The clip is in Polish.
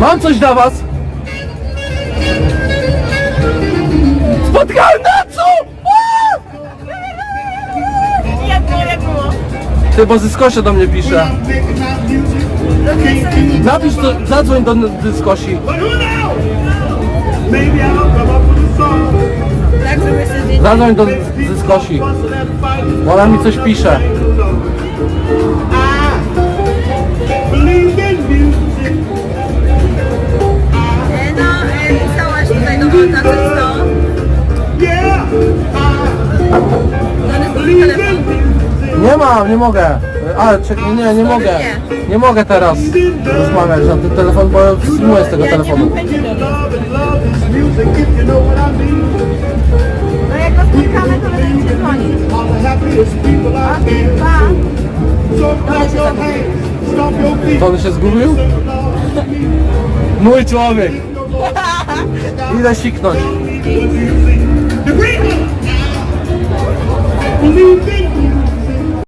Mam coś dla was! Spotkałem Natsu! Jak było, jak było? Ty, bo Zyskosia do mnie pisze. Napisz to, zadzwoń do Zyskosi. Zadzwoń do Zyskosi. Bo ona mi coś pisze. Nie mam, nie mogę. Ale czekaj, nie, nie mogę. Nie mogę teraz rozmawiać na ten telefon, bo streamuję z tego telefonu. No jak go spotkamy, to będę cię dzwonić. Pa. To on się zgubił? Mój człowiek. Nie da siknąć.